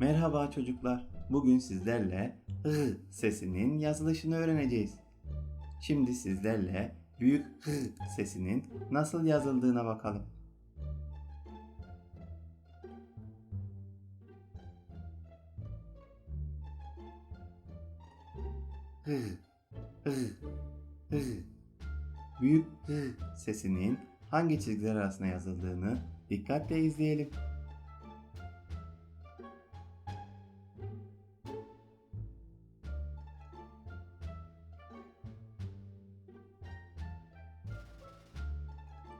Merhaba çocuklar. Bugün sizlerle ı sesinin yazılışını öğreneceğiz. Şimdi sizlerle büyük hı sesinin nasıl yazıldığına bakalım. Hı, hı, hı. Büyük hı sesinin hangi çizgiler arasında yazıldığını dikkatle izleyelim.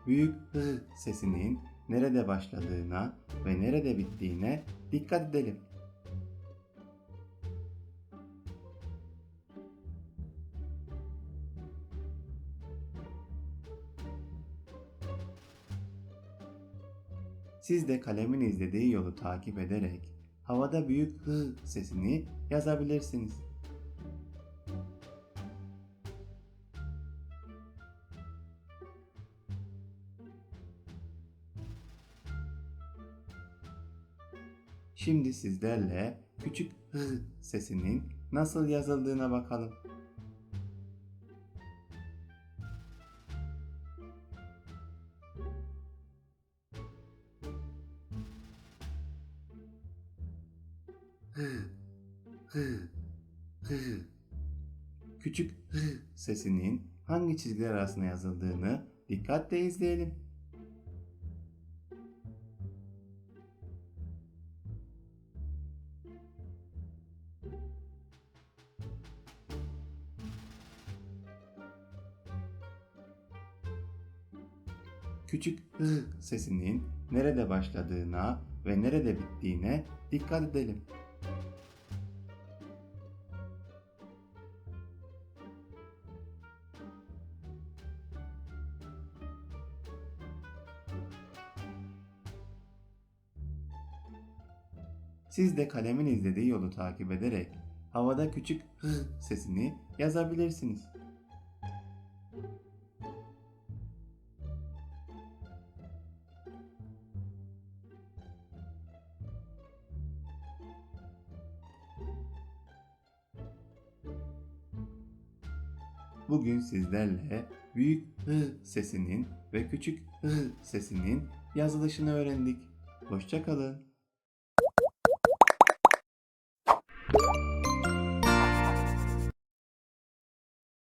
Büyük hı sesinin nerede başladığına ve nerede bittiğine dikkat edelim. Siz de kalemin izlediği yolu takip ederek havada büyük hı sesini yazabilirsiniz. Şimdi sizlerle küçük hı sesinin nasıl yazıldığına bakalım. Hı, hı, hı. Küçük hı sesinin hangi çizgiler arasında yazıldığını dikkatle izleyelim. Küçük hı sesinin nerede başladığına ve nerede bittiğine dikkat edelim. Siz de kalemin izlediği yolu takip ederek havada küçük hı sesini yazabilirsiniz. Bugün sizlerle büyük hı sesinin ve küçük hı sesinin yazılışını öğrendik. Hoşçakalın.